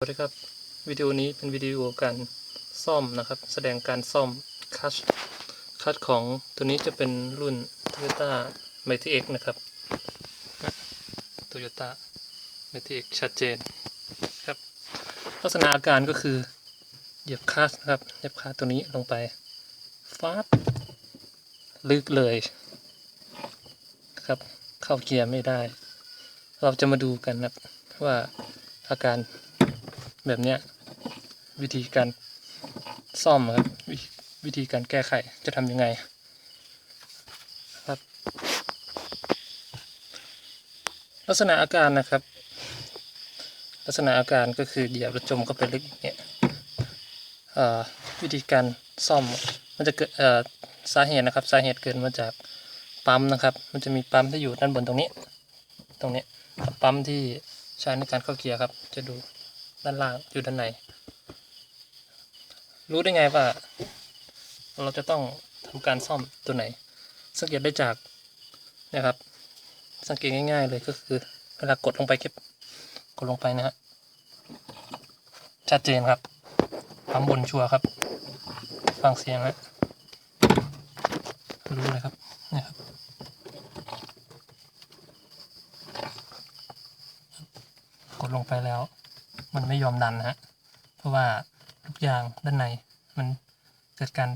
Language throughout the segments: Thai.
สวัสดีครับ วิดีโอนี้เป็นวิดีโอการซ่อมนะครับ แสดงการซ่อมคัชคัชของตัวนี้จะเป็นรุ่น Toyota m a t i X นะครับ Toyota m a t i X ชัดเจนครับ ลักษณะอาการก็คือ เหยียบคัชนะครับ เหยียบคัชตัวนี้ลงไปฟาดลึกเลยครับ เข้าเกียร์ไม่ได้ เราจะมาดูกันนะว่าอาการ แบบเนี้ยวิธีการซ่อมครับววิธีการแก้ไขจะทำยังไงครับ ลักษณะอาการนะครับ ลักษณะอาการก็คือเหยียบแล้วจมเข้าไปลึกอย่างเงี้ยวิธีการซ่อมมันจะเกิดสาเหตุนะครับ สาเหตุเกิดมาจากปั๊มนะครับ มันจะมีปั๊มที่อยู่ด้านบนตรงนี้ ตรงนี้ปั๊มที่ใช้ในการเข้าเกียร์ครับ จะดู ด้านล่างอยู่ด้านใน รู้ได้ไงว่า เราจะต้องทำการซ่อมตัวไหน สังเกตได้จากนะครับ สังเกตง่าย ๆ เลยก็คือ เวลากดลงไปเก็บกดลงไปนะฮะชัดเจนครับปั๊มบนชัวร์ครับ ฟังเสียงฮะรู้เลยครับนี่ครับกดลงไปแล้ว มันไม่ยอมดันนะฮะ เพราะว่าลูกยางด้านในมันเกิดการ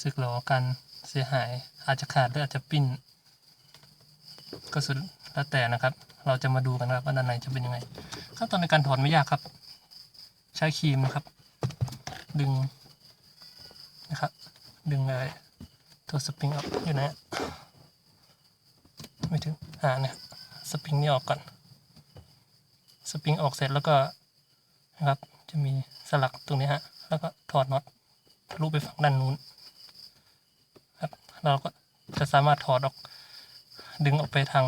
สึกหรอการเสียหายอาจจะขาดหรืออาจจะปิ้น ก็สุดแล้วแต่นะครับ เราจะมาดูกันครับว่าด้านในจะเป็นยังไงขั้นตอนในการถอดไม่ยากครับ ใช้ครีมนะครับ ดึงนะครับ ดึงเลยตัวสปริงออกอยู่นะฮะไม่ถึงอ่าเนี่ยสปริงนี่ออกก่อน สปริงออกเสร็จแล้วก็ นะครับ จะมีสลักตรงนี้ฮะ แล้วก็ถอดน็อตทะลุไปฝั่งด้านนู้นครับ เราก็จะสามารถถอดออกดึงออกไปทาง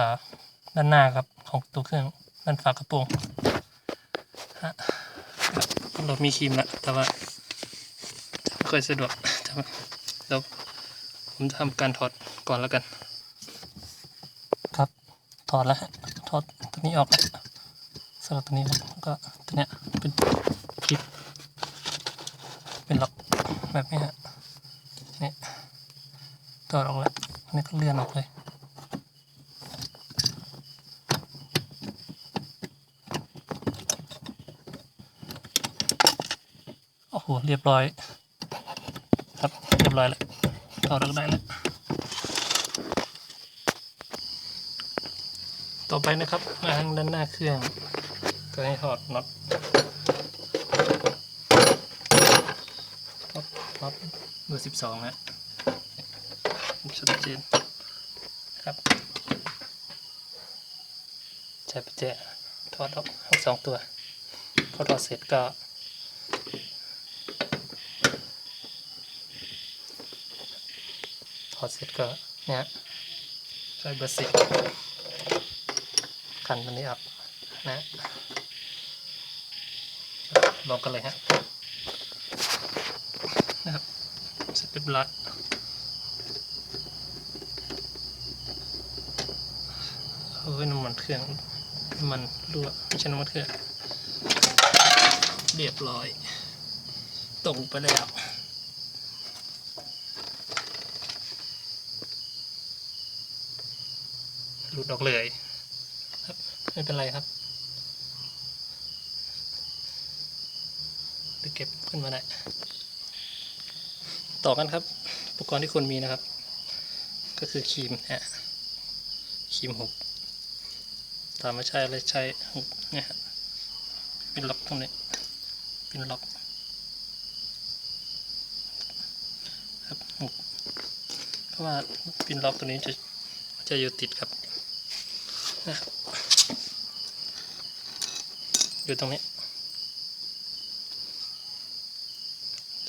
าด้านหน้าครับของตัวเครื่องด้านฝากระโปรงฮะครับเรามีครีมแล้วแต่ว่าไม่ค่อยสะดวกจะเดี๋ยวผมจะทำการถอดก่อนแล้วกัน ครับถอดแล้วฮะถอดตัวนี้ออก แล้วสลับตัวนี้ครับก็ตัวเนี้ยเป็นคลิป เป็นล็อกแบบนี้ฮะนี่ถอดออกแล้วนนี้ก็เลื่อนออกเลยโอ้โหเรียบร้อย ครับเรียบร้อยแล้วถอดออกได้แล้วต่อไปนะครับมาทางด้านหน้าเครื่อง ก็ให้ถอดน็อตน็อตน็อตเบอร์สิบสองฮะชัดเจนครับใช้ประแจถอดออกทั้งสองตัวพอถอดเสร็จก็ถอดเสร็จก็เนี่ยใช้เบอร์สิบขันตัวนี้ออกนะ ลองกันเลยฮะนะครับเสร็จเรียบร้อยเฮ้ยน้ำมันเครื่องน้ำมันรั่วไม่ใช่น้ำมันเครื่องเรียบร้อยตรงไปแล้วหลุดออกเลยครับไม่เป็นไรครับไป เก็บขึ้นมาได้ ต่อกันครับ อุปกรณ์ที่ควรมีนะครับ ก็คือครีมฮะครีมหกถามว่าใช้อะไรใช้หกเนี่ยฮะเป็นล็อกตรงนี้เป็นล็อกครับหุกเพราะว่าปินล็อกตัวนี้จะจะอยู่ติดครับนะครับอยู่ตรงนี้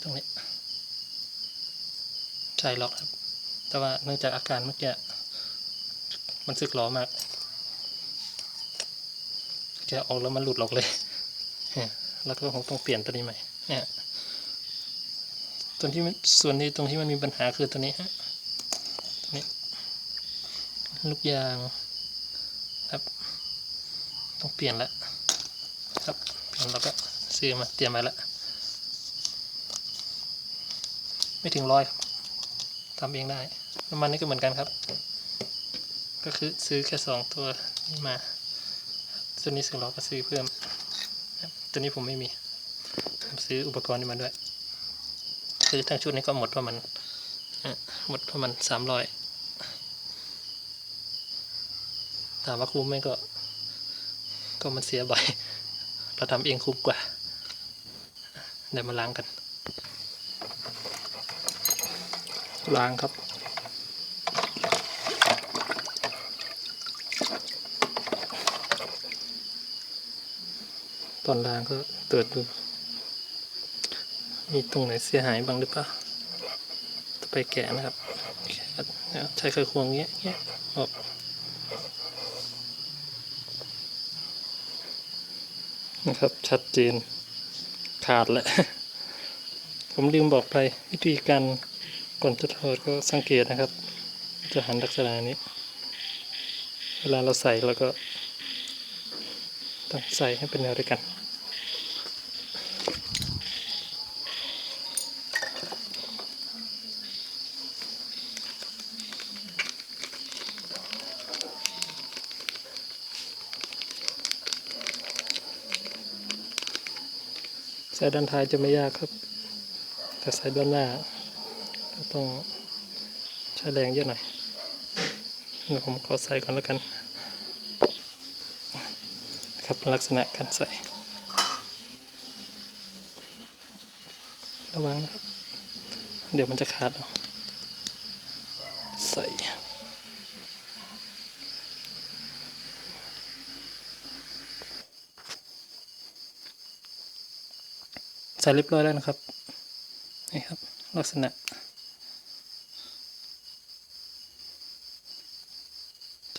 ตรงนี้ ใช่ล็อกครับ แต่ว่าเนื่องจากอาการเมื่อกี้มันสึกหรอมากแกะออกแล้วมันหลุดออกเลยเแล้วก็คงต้องเปลี่ยนตัวนี้ใหม่เนี่ยตัวที่ส่วนที่ตรงที่มันมีปัญหาคือตัวนี้ฮะตัวนี้ลูกยางครับ ต้องเปลี่ยนแล้วครับเราก็ซื้อมาเตรียมมาแล้ว ไม่ถึงร้อยครับทำเองได้ น้ำมันนี่ก็เหมือนกันครับ ก็คือซื้อแค่สองตัวนี้มาส่วนนี้สึงเราก็ซื้อเพิ่ม ตัวนี้ผมไม่มี ผมซื้ออุปกรณ์นี้มาด้วยซื้อทั้งชุดนี้ก็หมดประมาณหมดประมาณสามร้อยถามว่าคุ้มไหมก็ ก็มันเสียบ่อย เราทำเองคุ้มกว่า เดี๋ยวมาล้างกัน ล้างครับ ตอนล้างก็ตรวจดู มีตรงไหนเสียหายบ้างหรือเปล่าจะไปแกะนะครับแกะเนี่ยใช้ไขควงเงี้ยเงี้ยออกนะครับ ชัดเจนขาดแหละผมลืมบอกไปวิธีการ ก่อนจะถอดก็สังเกตนะครับ จะหันลักษณะนี้ เวลาเราใส่แล้วก็ต้องใส่ให้เป็นแนวเด้วยวกันใส่ด้านท้ายจะไม่ยากครับ แต่ใส่ด้านหน้า ต้องใช้แรงเยอะหน่อยเดี๋ยวผมขอใส่ก่อนแล้วกัน ครับลักษณะการใส่ ระวังนะครับ เดี๋ยวมันจะขาดเอาใส่ใส่เรียบร้อยแล้วนะครับ นี่ครับ ลักษณะ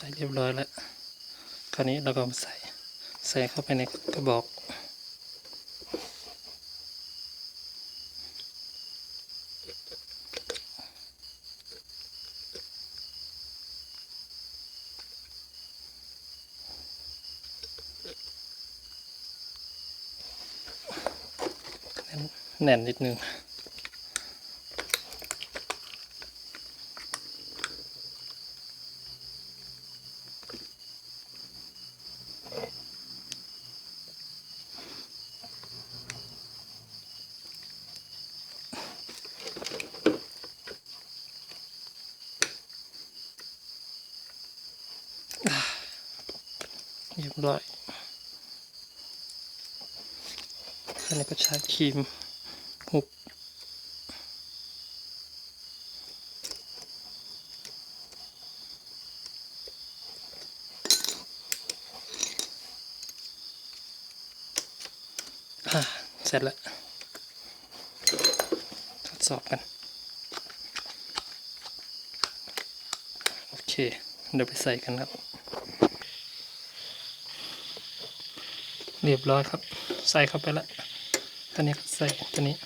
ส่เรียบร้อยแล้ว คราวนี้เราก็มาใส่ ใส่เข้าไปในกระบอก แน่นแน่นนิดนึง บร้อยอันนี้ก็ใช้ครีมหุบอะเสร็จแล้ว ทดสอบกัน โอเค เดี๋ยวไปใส่กันครับ เรียบร้อยครับ ใส่เข้าไปแล้วตอนนี้ใส่ตัวนี้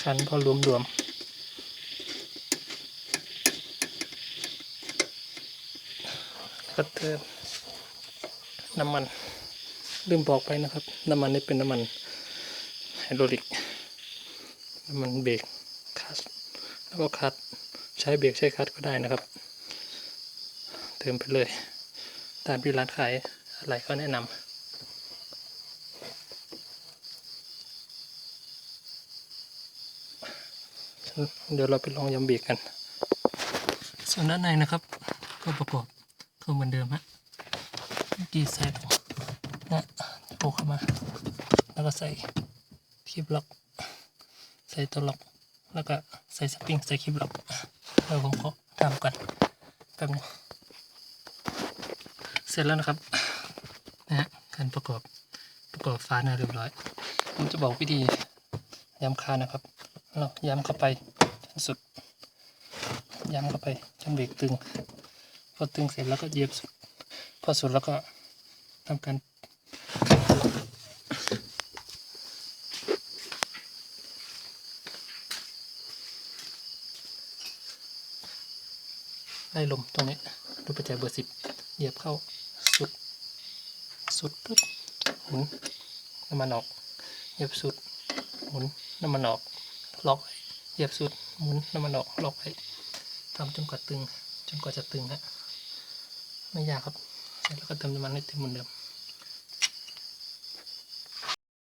คันพอรวมรวมก็เติมน้ำมันลืมบอกไปนะครับ น้ำมันนี่เป็นน้ำมันไฮโดรลิกน้ำมันเบรกคัสแล้วก็คัดใช้เบรกใช้คัดก็ได้นะครับ เติมไปเลย ตามที่ร้านขายอะไรก็แนะนำ เดี๋ยวเราไปลองยำเบรกกัน ส่วนด้านในนะครับ ก็ประกอบก็เหมือนเดิมฮะเมื่อกี้ใส่ลงนะโปะเข้ามา แล้วก็ใส่คลิปล็อก ใส่ตัวล็อก แล้วก็ใส่สปริงใส่คลิปล็อกเดี๋ยวผมขอทำก่อนแป๊บนึงเสร็จแล้วนะครับนะฮะการประกอบประกอบฟ้าน้าเรียบร้อยผมจะบอกวิธีย้ำคานนะครับ เราย้ำเข้าไปจนสุด ย้ำเข้าไปจนเบรกตึง พอตึงเสร็จแล้วก็เหยียบสุด พอสุดแล้วก็ทำการไล่ลมตรงนี้ดูประแจเบอร์สิบเหยียบเข้าสุด สุดปึ๊บหมุนน้ำมันออก เหยียบสุด หมุนน้ำมันออก ล็อกเหยียบสุดหมุนน้ำมันออกล็อกไว้ทำจนกว่าตึง จนกว่าจะตึงฮะไม่ยากครับเสร็จแล้วก็เติมน้ำมันให้เต็มเหมือนเดิม